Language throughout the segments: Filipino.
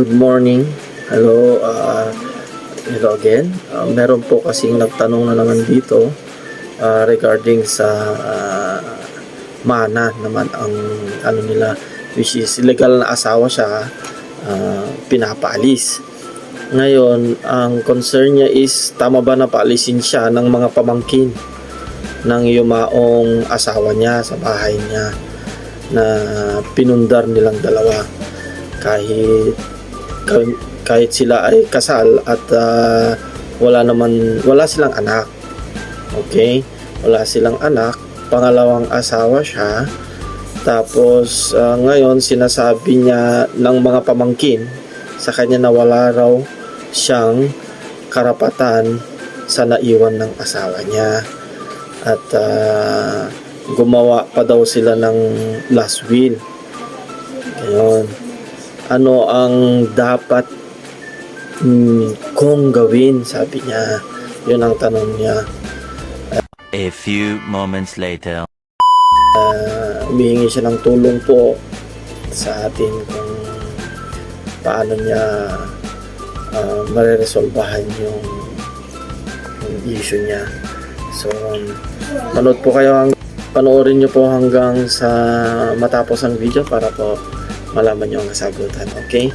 good morning. Hello, uh, hello again. Uh, meron po kasing nagtanong na naman dito uh, regarding sa uh, mana naman ang ano nila which is legal na asawa siya uh, pinapaalis. Ngayon, ang concern niya is tama ba na paalisin siya ng mga pamangkin ng yumaong asawa niya sa bahay niya na pinundar nilang dalawa kahit kahit, sila ay kasal at ah, wala naman wala silang anak. Okay? Wala silang anak. Pangalawang asawa siya. Tapos ah, ngayon sinasabi niya ng mga pamangkin sa kanya na wala raw siyang karapatan sa naiwan ng asawa niya. At ah, gumawa pa daw sila ng last will. Ayun. Ano ang dapat mm, kong gawin? Sabi niya. Yun ang tanong niya. A few moments later. Uh, humihingi siya ng tulong po sa atin kung paano niya uh, mareresolbahan yung, yung issue niya. So, um, manood po kayo ang panoorin niyo po hanggang sa matapos ang video para po malaman niyo ang kasagutan. Okay?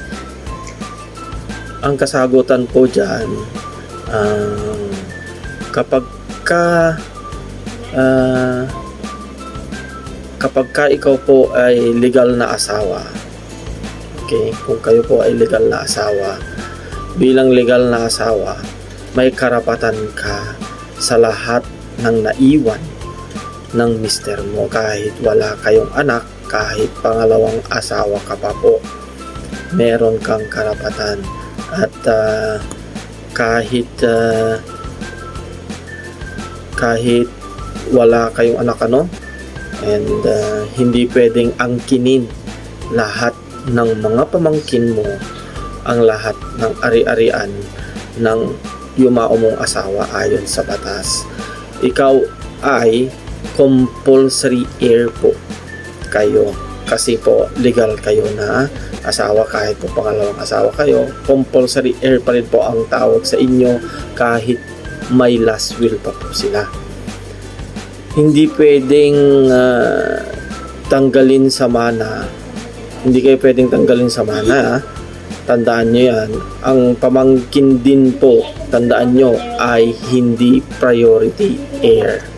Ang kasagutan po dyan, um, kapag ka ah, kapag ka ikaw po ay legal na asawa, okay, kung kayo po ay legal na asawa, bilang legal na asawa, may karapatan ka sa lahat ng naiwan ng mister mo kahit wala kayong anak, kahit pangalawang asawa ka pa po. Meron kang karapatan at ah, kahit ah, kahit wala kayong anak ano and ah, hindi pwedeng angkinin lahat ng mga pamangkin mo ang lahat ng ari-arian ng yumao mong asawa ayon sa batas. Ikaw ay compulsory heir po kayo. Kasi po legal kayo na asawa kahit po pangalawang asawa kayo compulsory heir pa rin po ang tawag sa inyo kahit may last will pa po sila. Hindi pwedeng ah, tanggalin sa mana. Hindi kayo pwedeng tanggalin sa mana ah. tandaan nyo yan. Ang pamangkin din po tandaan nyo ay hindi priority heir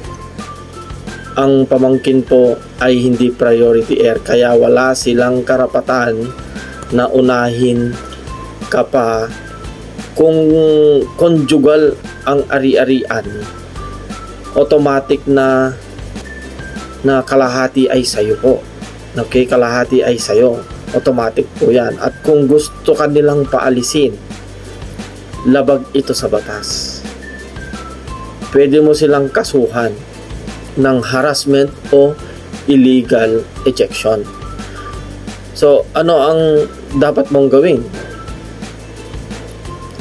ang pamangkin po ay hindi priority heir kaya wala silang karapatan na unahin ka pa kung conjugal ang ari-arian. Automatic na na kalahati ay sayo po. Okay kalahati ay sayo. Automatic po yan. At kung gusto ka nilang paalisin labag ito sa batas. Pwede mo silang kasuhan ng harassment o illegal ejection. So, ano ang dapat mong gawin?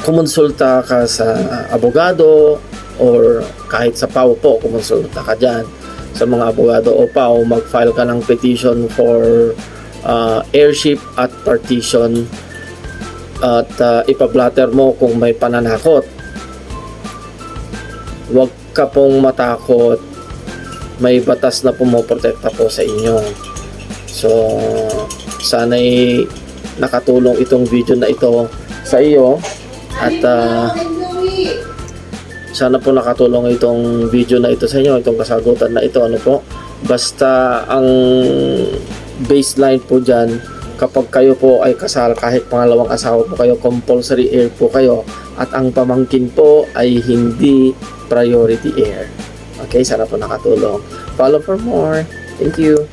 Kumonsulta ka sa abogado or kahit sa PAO po, kumonsulta ka dyan sa mga abogado o PAO, mag-file ka ng petition for uh, airship at partition at uh, ipablatter mo kung may pananakot. Huwag ka pong matakot may batas na pumoprotekta po sa inyo. So, sana'y nakatulong itong video na ito sa iyo at ah, sana po nakatulong itong video na ito sa inyo, itong kasagutan na ito, ano po. Basta ang baseline po dyan, kapag kayo po ay kasal, kahit pangalawang asawa po kayo, compulsory heir po kayo, at ang pamangkin po ay hindi priority heir. Okay, sana po nakatulong. Follow for more. Thank you.